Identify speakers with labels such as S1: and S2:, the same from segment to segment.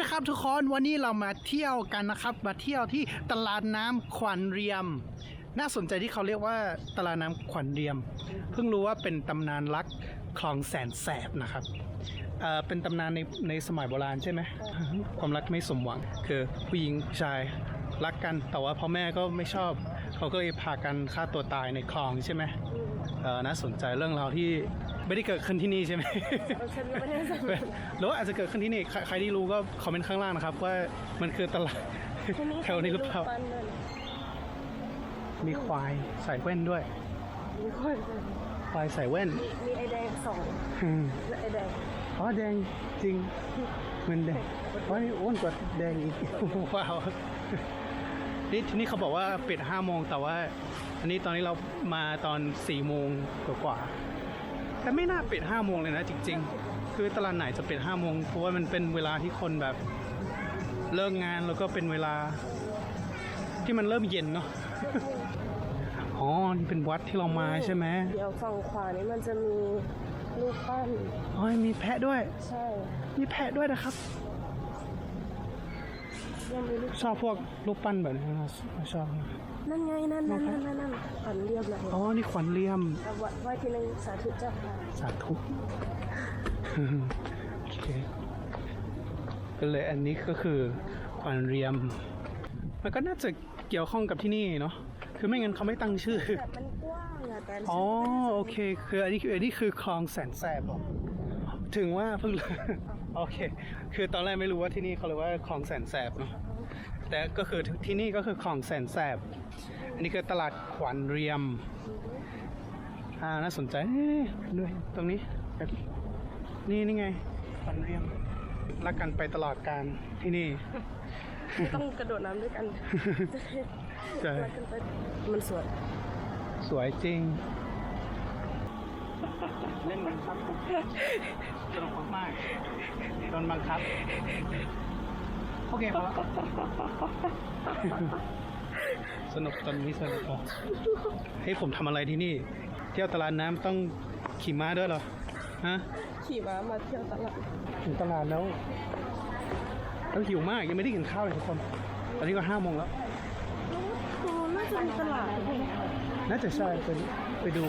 S1: ดีครับทุกคนวันนี้เรามาเที่ยวกันนะครับ มาเที่ยวที่ตลาดน้ำขวัญเรียม น่าสนใจที่เขาเรียกว่าตลาดน้ำขวัญเรียม เพิ่งรู้ว่าเป็นตำนานรักคลองแสนแสบนะครับเอ่อเป็นตำนานในในสมัยโบราณใช่ไหมความรักไม่สมหวัง คือผู้หญิงชายรักกันแต่ว่าพ่อแม่ก็ไม่ชอบ เขาก็เลยพากันฆ่าตัวตายในคลองใช่ไหมเออน่าสนใจเรื่องราวที่ ไม่ได้เกิดขึ้นที่นี่ใช่ไหม
S2: ฉันก็ไม่ได้สน
S1: หรือว่าอาจจะเกิดขึ้นที่นี่ใครใครที่รู้ก็คอมเมนต์ข้างล่างนะครับ ว่ามันคือตลาดแถวนี้หรือเปล่า
S2: ปั้นด้วยนะ
S1: มีควายใส่แว่นด้วย
S2: มีคน
S1: ควายใส่แว่น
S2: มีไอแดงสอง
S1: อืม
S2: และไอแดง
S1: อ๋อแดงจริงเหมือนแดงว้านี่อ้วนกว่าแดงอีกว้าวนี่ที่นี่เขาบอกว่าปิดห้าโมงแต่ว่า อันนี้ตอนนี้เรามาตอนสี่โมงกว่าๆ แต่ไม่น่าปิดห้าโมงเลยนะจริง ๆ คือตลาดไหนจะปิดห้าโมงเพราะว่ามันเป็นเวลาที่คนแบบเลิกงานแล้วก็เป็นเวลา ที่มันเริ่มเย็นเนาะอ๋อนี่เป็นวัดที่เรามาใช่ไหม
S2: เดี๋ยวฝั่งขวานี้มันจะมีรูปปั้น
S1: อ๋อมีแพะด้วย
S2: ใช่
S1: มีแพะด้วยนะครับ
S2: ยังมีรูป
S1: ชอบพวกรูปปั้นแบบนี้นะชอบ
S2: นั่นไงนั่นนั่นนั่นนั่นนั่นฝันเรียบเลย
S1: อ๋อ นี่ขวัญเลี่ยม
S2: เอาไว้ไว้ทีนึงสาธุเจ้าค่ะ
S1: สาธุโอเคก็เลยอันนี้ก็คือขวัญเรียม มันก็น่าจะเกี่ยวข้องกับที่นี่เนาะคือไม่งั้นเขาไม่ตั้งชื่อ
S2: แต่มันกว้างอะแต่
S1: อ๋อโอเค คืออันนี้คืออันนี้คือคลองแสนแสบหรอถึงว่าเพิ่งรู้ โอเค คือตอนแรกไม่รู้ว่าที่นี่เขาเรียกว่าคลองแสนแสบเนาะ แต่ก็คือที่นี่ก็คือคลองแสนแสบ อันนี้คือตลาดขวัญเรียม อ่า น่าสนใจเอ๊ะด้วยตรงนี้ นี่นี่ไง ขวัญเรียม รักกันไปตลอดการที่นี่
S2: ต้องกระโดดน้ำด้วยกัน
S1: ใช่
S2: รักกันไปมันสวย
S1: สวยจริง เล่นบังคับ สนุกมากๆโดนบังคับ โอเคพอแล้วสนุกตอนนี้สนุกพอให้ผมทำอะไรที่นี่ เที่ยวตลาดน้ำต้องขี่ม้าด้วยเหรอ ฮะ
S2: ขี่ม้ามาเที่ยวตลาด
S1: ถึงตลาดแล้วแล้วหิวมากยังไม่ได้กินข้าวเลยทุกคน ตอนนี้ก็ห้าโมงแล้ว
S2: โอ้น่าจะมีตลาดด้วย
S1: น่าจะใช่ไปไปดู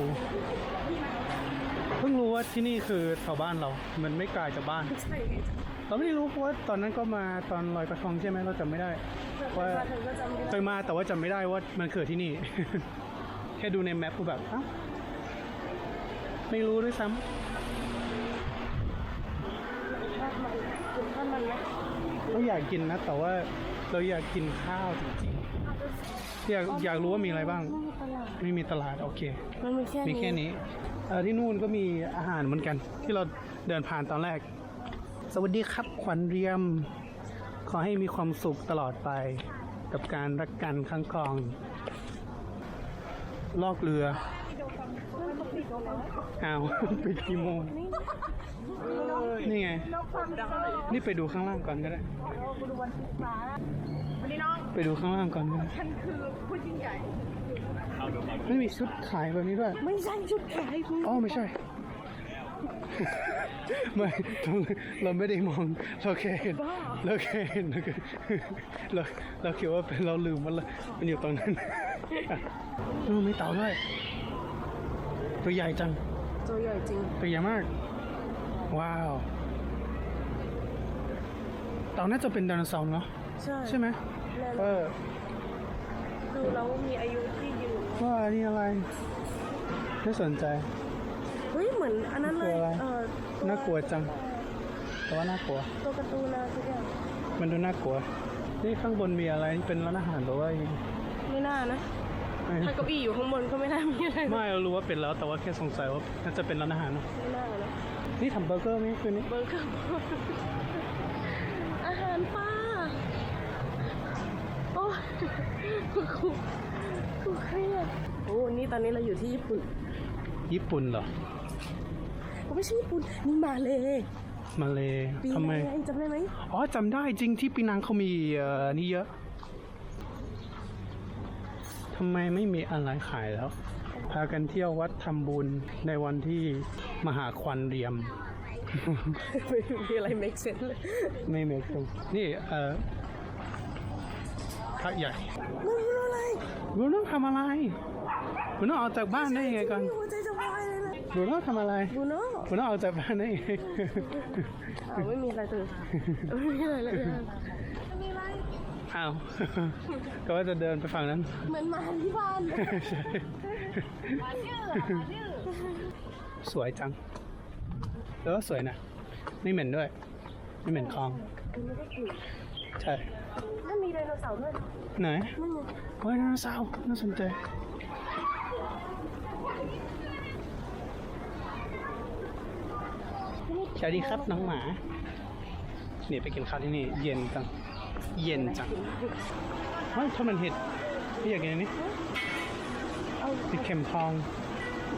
S1: เพิ่งรู้ว่าที่นี่คือแถวบ้านเรา มันไม่ไกลจากบ้าน
S2: ใช่
S1: เราไม่ได้รู้เพราะว่าตอนนั้นก็มาตอนลอยกระทงใช่ไหมเราจำไม่ได้ ว่า
S2: มาถึงก็จำไม่
S1: เค
S2: ได้
S1: ยมาแต่ว่าจำไม่ได้ว่ามันเกิดที่นี่ แค่ดูในแมปก็แบบเอ้าไม่รู้ด้วยซ้
S2: ทอดมันกินทอดมันไหมำ
S1: เราอยากกินนะ แต่ว่าเราอยากกินข้าวจริงๆ อยากอยากรู้ว่ามีอะไรบ้าง
S2: ไม่มีตลาด
S1: ไม่มีตลาดโอเค
S2: มันมีแค่
S1: มี
S2: นี้
S1: แค่นี้เออที่นู่นก็มีอาหารเหมือนกัน ที่เราเดินผ่านตอนแรก สวัสดีครับขวัญเรียม ขอให้มีความสุขตลอดไป กับการรักกันข้างคลอง ลอกเรืออ้าว ปิดกี่โมงนี่ไง นี่ไปดูข้างล่างก่อนก็ได้ ไปดูข้างล่างก่อนก็ได้ฉันคือผู้ยิ่งใหญ่ ไม่มีชุดขายแบบนี้ด้วย
S2: ไม่ใช่ชุดขายคุณ
S1: อ๋อไม่ใช่ ไม่เราไม่ได้มองเราแค่เห็นเราแค่เห็นแล้วก็เราเราคิดว่าเป็นเราลืมมันละมันอยู่ตรงนั้นเออมีเต่าด้วยตัวใหญ่จัง
S2: ตัวใหญ่จริง
S1: ตัวใหญ่มาก ว้าว เต่าน่าจะเป็นไดโนเสาร์เนาะ
S2: ใช่
S1: ใช่ไหม
S2: แน่น
S1: เอ
S2: อน
S1: อ
S2: ดูแล้วมีอายุที่ยืน
S1: ว่าอันนี้อะไรไม่สนใจ
S2: เฮ้ยเหมือนอันนั้นเลย
S1: ตัวอะไร
S2: เออตั
S1: น่ากลัวจัง แต่ว่าน่ากลัว
S2: ตัวการ์ตูนนะทุกอย่าง
S1: มันดูน่ากลัว นี่ข้างบนมีอะไรนี่เป็นร้านอาหารหรือว่ายังไง
S2: ไม่น่านะ
S1: ไม่
S2: ถ้าเก้าอี้อยู่ข้างบนก็ไม่น่ามีอะไรนะ
S1: ไม่เรารู้ว่าเป็นแล้วแต่ว่าแค่สงสัยว่าน่าจะเป็นร้านอาหารเนอะ
S2: ไม่น่านะ
S1: นี่ทำเบอร์เกอร์ไหมคืนนี้
S2: เบอร์เกอร์อาหารป่าโอ้ย กูกูเครียดโอ้นี่ตอนนี้เราอยู่ที่ญี่ปุ่น
S1: ญี่ปุ่นเหรอ
S2: ก็ไม่ใช่ญี่ปุ่นนี่มาเลย
S1: มาเล
S2: ปี
S1: ทำไม
S2: หนจำได้ไหม
S1: อ๋อจำได้จริงที่ปีนังเขามีเอ่อนี่เยอะทำไมไม่มีอะไรขายแล้ว พากันเที่ยววัดทำบุญในวันที่มหาควันเรียม
S2: ไม่มีอะไร make sense เลย
S1: ไม่เมกตรงนี่เอ่อ พระใหญ่
S2: มึงรู้อะไร
S1: บรูโน่ทำอะไรบรูโน่ออกจากบ้านได้ยังไงก่อน
S2: หัวใจจะวายเลยนะ
S1: บรูโน่ทำอะไร
S2: บูโน่
S1: บรูโน่ออกจากบ้านได้ยังไง
S2: อ้าวไม่มีอะไรเลยไม่มีอะไรเลยอะ
S1: อ้าวก็ว่าจะเดินไปฝั่งนั้น
S2: เหมือนหมาที่บ้าน
S1: ใช่สวยจัง แล้วก็สวยนะ ไม่เหม็นด้วย ไม่เหม็นคลอง ใช่
S2: นั่นมี ไดโนเสาร์ด้วย
S1: ไหน
S2: นั่นไง
S1: โอ้ยไดโนเสาร์น่าสนใจสวัสดีครับน้องหมานี่ไปกินข้าวที่นี่ เย็นจัง เย็นจังเฮ้ยถ้ามันเห็ดพี่อยากกินอันนี้
S2: เอา
S1: เห็ดเข็มทอง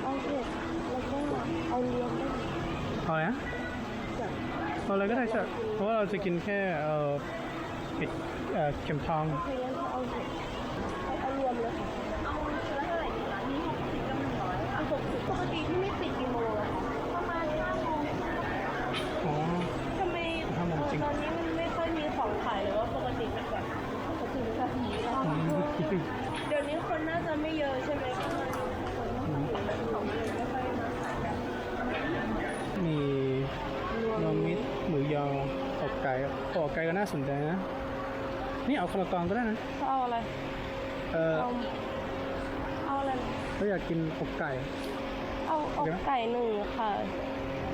S2: เอาเห็ดแล้วก็เอาเลี้ยงได้
S1: เอาอะไรนะ
S2: จ้ะ
S1: เอาอะไรก็ได้ใช่เพราะว่าเราจะกินแค่เอ่อเห็ด เอ่อเข็มทอง
S2: เพราะงั้นก็เอาเห็ดเอาเอารวมเลยค่ะเอาชุดละเท่าไหร่ดีคะนี่หกสิบกับหนึ่งร้อยเอาหกสิบปกติที่ไม่ปิดกี่โมงอะประมาณห้าโมง
S1: อ๋อ
S2: ทำไม
S1: ห้าโมงจริง
S2: ตอนนี้มันไม่ค่อยมีของขายเลยว่าปกติมันแบบปกติมันแบบนี้แล้วเดี๋ยวนี้คนน่าจะไม่เยอะใช่ไหมก็เลยของมันเลยไม่ค่อยมาขายกัน
S1: มีรวมมิตรหมูยออกไก่อกไก่ก็น่าสนใจนะ นี่เอาคนละกองก็ได้นะ
S2: เขาเอาอะไร
S1: เออ
S2: เอาเอาอะไร
S1: เขาอยากกินอกไก่
S2: เอาอกไก่หนึ่งค่ะ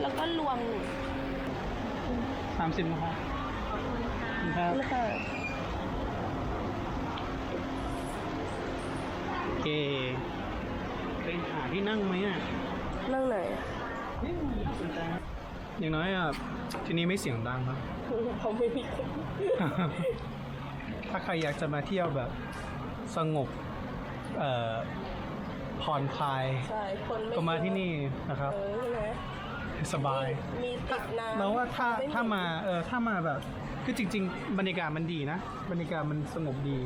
S2: แล้วก็รวมหนึ่ง
S1: สามสิบนะครับครับ
S2: แล้วก็
S1: โอเคไปหาที่นั่งไหมอะ
S2: นั่งไหน
S1: นี่น่าสนใจนะอย่างน้อยอะ ที่นี่ไม่เสียงดังครับ
S2: เขาไม่มีคน
S1: ถ้าใครอยากจะมาเที่ยวแบบสงบเอ่อผ่อนคลาย
S2: ใช่คนไม่
S1: ก็มาที่นี่นะครับ
S2: เออใช่ไหม
S1: สบาย
S2: มีติดน้ำ
S1: เราว่าถ้า
S2: ไถ้า
S1: มาเออถ้ามาแบบคือจริง ๆ บรรยากาศมันดีนะ บรรยากาศมันสงบดี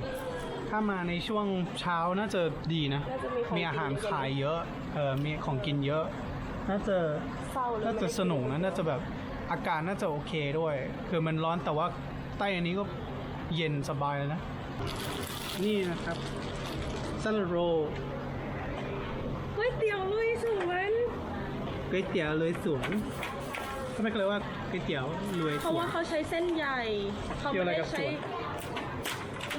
S1: ถ้ามาในช่วงเช้าน่าจะดีนะ
S2: น่าจะมีของ
S1: มีอาหาร
S2: กิน
S1: ขายเยอะเออมีของกินเยอะ น่าจะ
S2: เศร้าเลย
S1: น่าจะสนุกนะน่าจะแบบอากาศน่าจะโอเคด้วย คือมันร้อนแต่ว่าใต้อันนี้ก็ เย็นสบายเลยนะ นี่นะครับซาลาโร
S2: ก๋วยเตี๋ยวลุยสวน
S1: ก๋วยเตี๋ยวลุยสวนทำไมเขาเรียกว่าก๋วยเตี๋ยวลุย
S2: เพ
S1: ส
S2: ราะ
S1: ว
S2: ว่าน เขาใช้เส้นใหญ่เขา
S1: เกี่ยวอะไร
S2: ไม่ได้
S1: กับส
S2: ใช้
S1: วน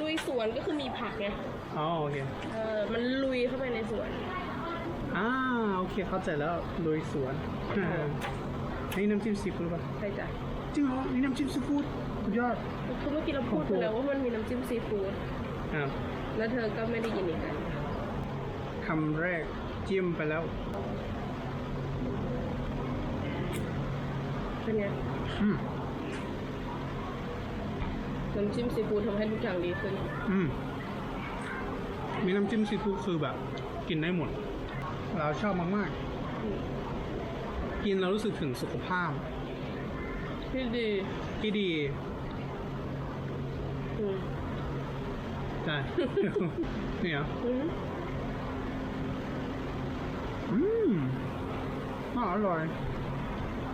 S2: ลุยสวนก็คือมีผักไง
S1: อ๋อโอเค
S2: เออมันลุยเข้าไปในสวน
S1: อ่าโอเคเข้าใจแล้วลุยสวนนี่น้ำจิ้มซีฟู้ดป่ะ
S2: ใช่จ้ะ
S1: จริงเหรอนี่น้ำจิ้มซีฟู้ด สุดยอด
S2: คือเมื่อกี้เราพูดไปแล้วว่ามันมีน้ำจิ้มซีฟู้ด
S1: อ่า
S2: แล้วเธอก็ไม่ได้ยินอีกกัน
S1: คำแรกจิ้มไปแล้ว
S2: เป็นไง
S1: อืม
S2: น้ำจิ้มซีฟู้ดทำให้ทุกอย่างดีขึ้น
S1: อืมมีน้ำจิ้มซีฟู้ดคือแบบ กินได้หมด เราชอบมากๆ กินแล้วรู้สึกถึงสุขภาพ
S2: พี่ดี
S1: ที่ดี
S2: อืม
S1: ใช่นี่เหรอ
S2: อืม
S1: อืมอ่าอร่อย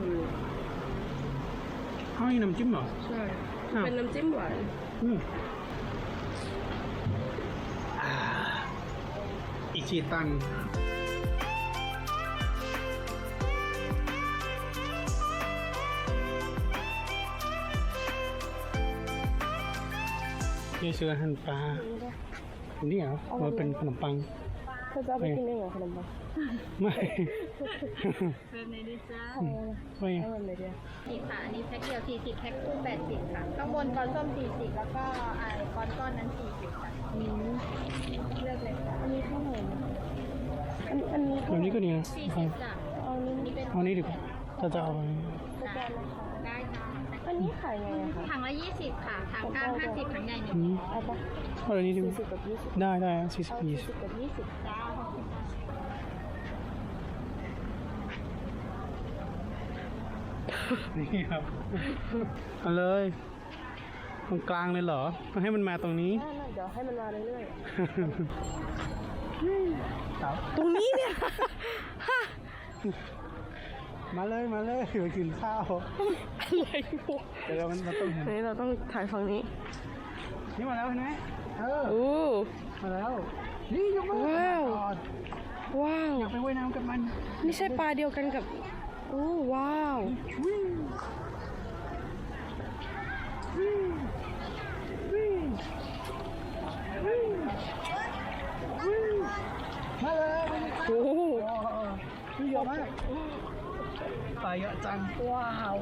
S2: อืม
S1: เข นี่คืออาหารปลานี่เหรอมันเป็นขนมปัง
S2: เธอจะเอาไปกินได้เหรอขนมปัง
S1: ไม่
S3: แบบไหนดีจ้า
S1: ไม่
S2: เอาแบบไหนดีอะ
S3: นี่ค่ะอันนี้แพ็คเดียว40แพ็คคู่80ค่ะข้างบนก้อนส้ม40แล้วก็ไอ้ก้อนก้อนนั้น40ค่ะเลือกเลยค่ะ
S2: อันนี้เท่าไหร่นะอันอันนี้
S1: แบ
S2: เท่า
S1: บ
S2: ไหร่
S1: นี้ก็ดีนะ
S3: 40จ้ะ
S2: เอาอันนี้
S3: นี่เป็น
S1: เอานี้ดีกว่าถ้าจะเอาอันนี้
S3: ได้ได้ค่ะ
S2: อั นนี้ขายไงอะคะ
S3: ถังละ20ค่ะถังกลาง50ถังใหญ่หนึ่ง
S1: อืม
S2: เอาปะ
S1: เอาอันนี้ดีก
S2: สี่
S1: ว่า
S2: สิบกับยี่สิบ
S1: ได้ได้สี่สิบ
S2: เอา
S1: ยี่
S2: สี่
S1: สิ
S2: สิ
S1: บบ
S2: กับยี่สิบ
S3: จ้าขอบคุณค่ะ
S1: นี่ครับเอาเลยตรงกลางเลยเหรอต้องให้มันมาตรงนี้
S2: ได้ๆเดี๋ยวให้มันมาเรื่อย
S1: ครับ
S2: ๆตรงนี้เนี่ย
S1: มาเลยมาเลยไปกินข้าว
S2: อะไรวะ
S1: เดี๋ยวมันมันต้องเห็น
S2: นี่เราต้องถ่ายฝั่งนี้
S1: นี่มาแล้วเห็นไหมเออ
S2: โอ้
S1: มาแล้วนี่ยกมือ
S2: ว้าว
S1: ก่อน
S2: ว้าว
S1: อยากไปว่ายน้ำกับมัน
S2: นี่ใช่ปลาเดียวกันกับโอ้ว้าว
S1: วิ่งวิ่งวิ่งวิ่งวิ่งมาเลยมาเลย
S2: โอ้
S1: โอ้นี่เยอะมาก ปลาเยอะจัง
S2: ว้าว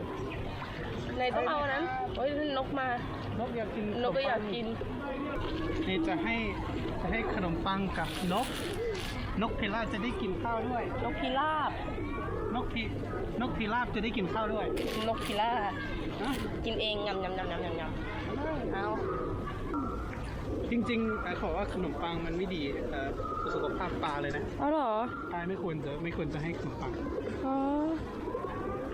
S2: ไหนต้องเอาอันนั้นโอ้ยนกมา
S1: นกอยากกิน
S2: นกก็อยากกิน
S1: นี่จะให้จะให้ขนมปังกับนก นกพิราบจะได้กินข้าวด้วย
S2: นกพิราบ
S1: นกพินกพิราบจะได้กินข้าวด้วย
S2: นกพิราบ
S1: นะ
S2: กินเองยำยำยำยำยำยำเอา
S1: จริงๆเอ่อเขาบอกว่าขนมปังมันไม่ดีเอ่อต่อสุขภาพปลาเลยนะ
S2: เอาเหรอ
S1: ปลาไม่ควรจะไม่ควรจะให้ขนมปัง
S2: อ๋อ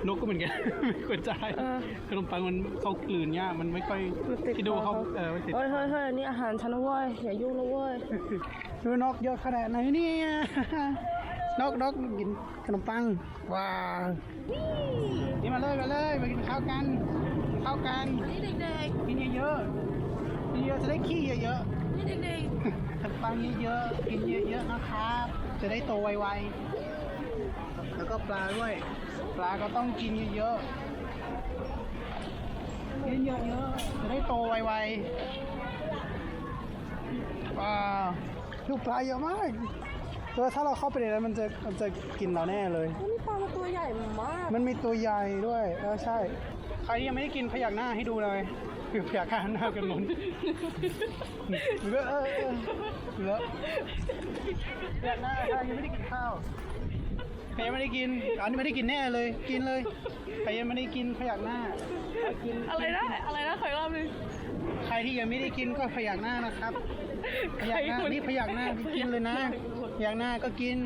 S2: น
S1: กก็เหมือนกัน ไม่ควรจะให้
S2: เออ
S1: ขนมปังมันเขากลืนยากมันไม่ค่อย
S2: มันติด
S1: ที่ดู
S2: คอ
S1: เขาเออไม่ติด
S2: เฮ้ยเฮ้ยเฮ้ยอันนี่อาหารฉันนะเว้ย อย่ายุ่งนะเว้ย
S1: ดูนกเยอะขนาดไหนเนี่ย นกนกกินขนมปัง ว้าวนี่มาเลยมาเลยมากินข้าวกันกินข้าวกัน
S2: นี่เด็ก
S1: กินเยอะๆกินเยอะจะได้ขี้เยอะ
S2: ๆ นี่เด็ก
S1: ๆขนมปังเยอะๆกินเยอะๆนะครับ จะได้โตไวๆ แล้วก็ปลาด้วย ปลาก็ต้องกินเยอะๆกินเยอะๆจะได้โตไวๆว้าวลูกปลาเยอะมากเออถ้าเราเข้าไปในนั้นมันจะมันจะกินเราแน่เลย
S2: ๆนี่ปลามันตัวใหญ่มาก
S1: มันมีตัวใหญ่ด้วยเออใช่ ใครที่ยังไม่ได้กินพยักหน้าให้ดูเลยคือพยักหน้ากันหมดเลอะเออเออเลอะพยักหน้าใครยังไม่ได้กินข้าว ใครยังไม่ได้กิน อันนี้ไม่ได้กินแน่เลย กินเลย ใครยังไม่ได้กินพยักหน้าเอากิน
S2: อะไรนะ อะไรนะขออีกรอบหนึง
S1: ใครที่ยังไม่ได้กินก็พยักหน้านะครับ พยักหน้า
S2: ใครมัน
S1: นี่พยักหน้ากินเลยนะพยักหน้าก็กิน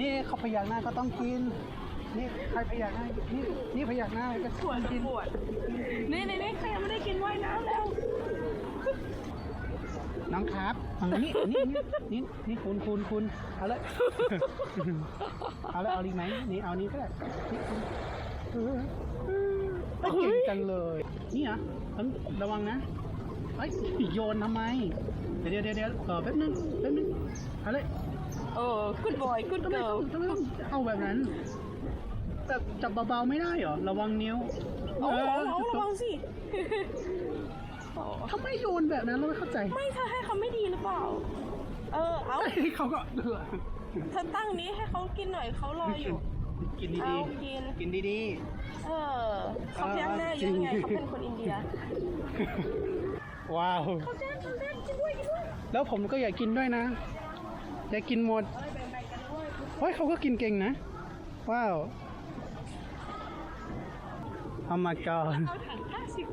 S1: นี่เขาพยักหน้าก็ต้องกิน นี่ใครพยักหน้า นี่นี่พยักหน้าก็ควรกิน
S2: ปวดนี่นี่นี่ใครยังไม่ได้กินว่ายน้ำแล้ว
S1: น้องครับ ฝั่งนี้นี่นี่นี่นี่คุณคุณคุณเอาเลยเอาเลยเอาดีไหมนี่เอานี้ก็ได้นี่คุณเออเออเก่งจังเลย นี่อะต้องระวังนะเอ้ยโยนทำไม เดี๋ยวเดี๋ยวเดี๋ยวเออแป๊บนึงแป๊บนึงเอาเลย
S2: เออ good boy good
S1: ทำไม
S2: girl
S1: ต้องทำไมต้องเอาแบบนั้นแบบจับเบาๆไม่ได้เหรอ ระวังนิ้ว
S2: เอาเอาเอาระวังสิ โอ้
S1: ทำไมโยนแบบนั้นเราไม่เข้าใจ
S2: ไม่เธอให้เขาไม่ดีหรือเปล่า เออ เอา
S1: เขาก็เออ
S2: เธอตั้งนี้ให้เขากินหน่อยเขารออยู่
S1: กิน
S2: เอา
S1: ดี
S2: กิน
S1: ๆกินดี
S2: เออเขาพยักหน้าเยอะไงเขาเป็นคนอินเดีย
S1: ๆว้าว
S2: เขาแจ้งเขาแจ้งกินด้วยกินด้วย
S1: แล้วผมก็อยากกินด้วยนะ อยากกินหมดเฮ้ยเขาก็กินเก่งนะ ว้าวเอามาก่อน
S2: เอาถังห้าสิบ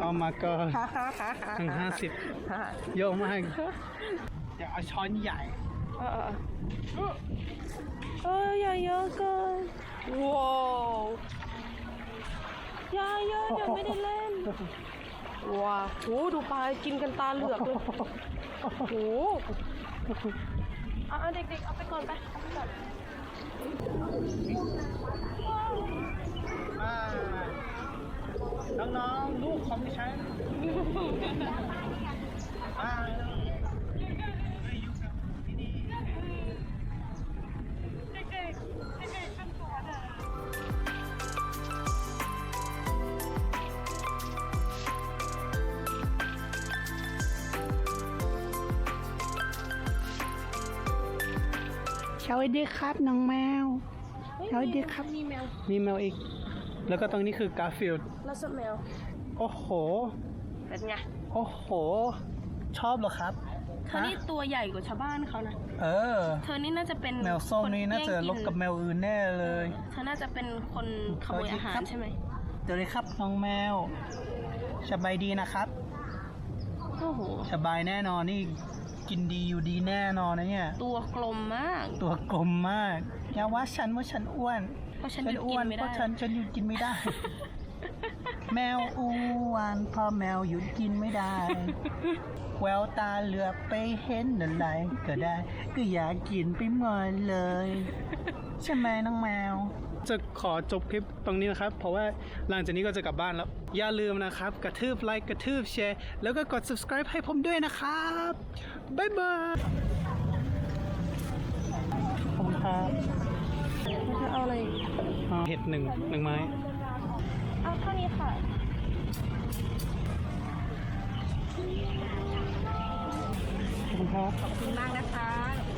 S1: เอามาก่อนถึงห้าสิบเยอะมากอยากเอาช้อนใหญ่
S2: เออเอออย่าเยอะเกินว้าวอย่าเยอะเดี๋ยวไม่ได้เล่นว้าวโหดูปลากินกันตาเหลือกเลยโอ้โหอะเด็กๆเอาไปก่อนไปเอาไปก่อน
S1: อ่า น้องๆลูกของดิฉันอ่าได้อยู่กับที่นี่สวัสดีครับน้องแมวสวัสดีครับ
S2: มีแมว
S1: มีแมวอีก แล้วก็ตรงนี้คือกาฟิลด์
S2: แล้วสแมว
S1: โอ้โห
S2: เป็นไง
S1: โอ้โห ชอบเหรอครับ
S2: เธอนี่ตัวใหญ่กว่าชาวบ้านเขานะ
S1: เออ
S2: เธอนี่น่าจะเป็น
S1: แมวส้มนี่น่าจะ
S2: คแย่ง
S1: ลบกับแมวอื่นแน่เลย
S2: เธอน่าจะเป็นคนขโมยอาหารใช่ไหม
S1: เดี๋ยวเลยครับน้องแมวสบายดีนะครับ
S2: โอ้โห
S1: สบายแน่นอนนี่กินดีอยู่ดีแน่นอนนะเนี่ย
S2: ตัวกลมมาก
S1: ตัวกลมมากอย่าว่าฉันว่าฉันอ้วน
S2: เพราะฉัน
S1: ฉั
S2: หยุด
S1: อ้
S2: กิ
S1: วน
S2: นไม่
S1: เพ
S2: ได้
S1: ราะฉันฉันหยุดกินไม่ได้ แมวอ้วนพอแมวหยุดกินไม่ได้ แววตาเหลือบไปเห็นอะไรก็ได้ ก็อยากกินไปหมดเลย ใช่ไหมน้องแมว จะขอจบคลิปตรงนี้นะครับ เพราะว่าหลังจากนี้ก็จะกลับบ้านแล้ว อย่าลืมนะครับ กระทืบไลค์กระทืบแชร์ แล้วก็กด subscribe ให้ผมด้วยนะครับบ๊ายบายขอบคุณครับ
S2: จะเอาอะไร อีก
S1: เอาเห็ดหนึ่งหนึ่งไม้
S2: เอาเท่านี้ค่ะ
S1: ขอบคุณครับ
S3: ขอบคุณมากนะคะ